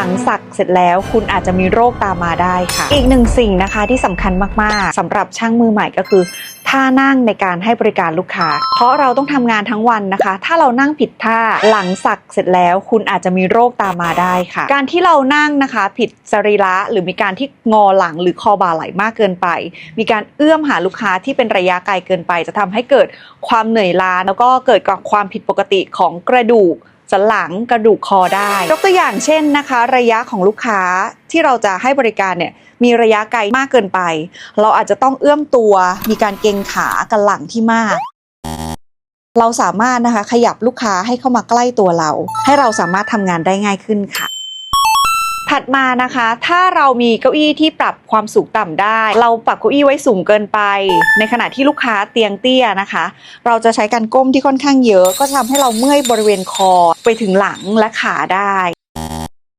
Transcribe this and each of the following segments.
ลังสักเสร็จแล้วคุณอาจจะมีโรคตามมาได้ค่ะ อีกหนึ่งสิ่งนะคะที่สำคัญมากๆสำหรับช่างมือใหม่ก็คือท่านั่งในการให้บริการลูกค้า เพราะเราต้องทำงานทั้งวันนะคะ ถ้าเรานั่งผิดท่าหลังสักเสร็จแล้ว คุณอาจจะมีโรคตามมาได้ค่ะ การที่เรานั่งนะคะ ผิดสรีระหรือมีการที่งอหลังหรือคอบ่าไหลมากเกินไป มีการเอื้อมหาลูกค้าที่เป็นระยะไกลเกินไป จะทำให้เกิดความเหนื่อยล้าแล้วก็เกิดกับความผิดปกติของกระดูก สันหลังกระดูกคอได้ ยกตัวอย่างเช่นนะคะ ระยะของลูกค้าที่เราจะให้บริการเนี่ยมีระยะไกลมากเกินไป เราอาจจะต้องเอื้อมตัวมีการเกรงขากันหลังที่มาก เราสามารถนะคะขยับลูกค้าให้เข้ามาใกล้ตัวเรา ให้เราสามารถทำงานได้ง่ายขึ้นค่ะ ถัดมานะคะ ถ้าเรามีเก้าอี้ที่ปรับความสูงต่ำได้ เราปรับเก้าอี้ไว้สูงเกินไป ในขณะที่ลูกค้าเตียงเตี้ยนะคะ เราจะใช้การก้มที่ค่อนข้างเยอะ ก็จะทำให้เราเมื่อยบริเวณคอไปถึงหลังและขาได้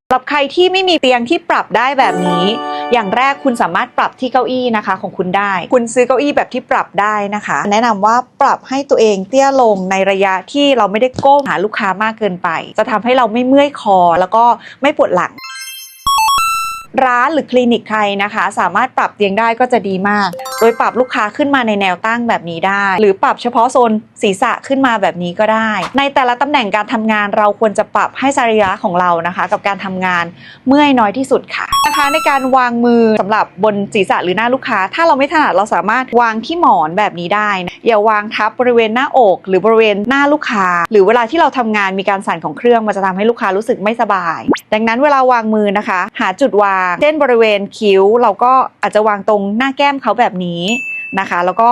สำหรับใครที่ไม่มีเตียงที่ปรับได้แบบนี้ อย่างแรกคุณสามารถปรับที่เก้าอี้นะคะ ของคุณได้ คุณซื้อเก้าอี้แบบที่ปรับได้นะคะ แนะนำว่าปรับให้ตัวเองเตี้ยลงในระยะที่เราไม่ได้ก้มหาลูกค้ามากเกินไป จะทำให้เราไม่เมื่อยคอ แล้วก็ไม่ปวดหลัง ร้านหรือคลินิกใครนะคะ สามารถปรับเตียงได้ก็จะดีมาก โดยปรับลูกค้าขึ้นมาในแนวตั้งแบบนี้ได้ หรือปรับเฉพาะโซนศีรษะขึ้นมาแบบนี้ก็ได้ ในแต่ละตำแหน่งการทำงานเราควรจะปรับให้สรีระของเรานะคะ กับการทำงานเมื่อยน้อยที่สุดค่ะ นะคะในการวางมือสำหรับบนศีรษะหรือหน้าลูกค้า ถ้าเราไม่ถนัดเราสามารถวางที่หมอนแบบนี้ได้นะอย่าวางทับบริเวณหน้าอก หรือบริเวณหน้าลูกค้า หรือเวลาที่เราทำงานมีการสั่นของเครื่องมันจะทำให้ลูกค้ารู้สึกไม่สบาย ดังนั้นเวลาวางมือนะคะ หาจุดวางเช่นบริเวณคิ้ว เราก็อาจจะวางตรงหน้าแก้มเขาแบบนี้นะคะ แล้วก็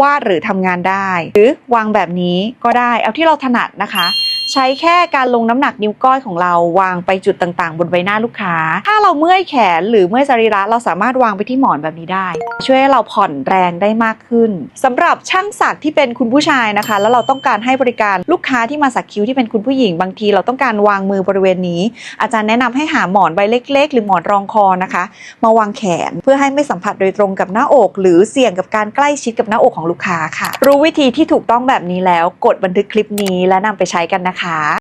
วาดหรือทำงานได้ หรือวางแบบนี้ก็ได้เอาที่เราถนัดนะคะ ใช้แค่การลงน้ำหนักนิ้วก้อยของเราวางไปจุดต่างๆ บนใบหน้าลูกค้า ถ้าเราเมื่อยแขนหรือเมื่อยสรีระเราสามารถวางไปที่หมอนแบบนี้ได้ ช่วยให้เราผ่อนแรงได้มากขึ้นสำหรับช่างสักที่เป็นคุณผู้ชายนะคะ แล้วเราต้องการให้บริการลูกค้าที่มาสักคิ้วที่เป็นคุณผู้หญิงบางที เราต้องการวางมือบริเวณนี้ อาจารย์แนะนำให้หาหมอนใบเล็ก ๆ หรือหมอนรองคอนะคะ มาวางแขนเพื่อให้ไม่สัมผัสโดยตรงกับหน้าอก หรือเสี่ยงกับการใกล้ชิดกับหน้าอกของลูกค้าค่ะ รู้วิธีที่ถูกต้องแบบนี้แล้ว กดบันทึกคลิปนี้และนำไปใช้กันนะคะนะคะ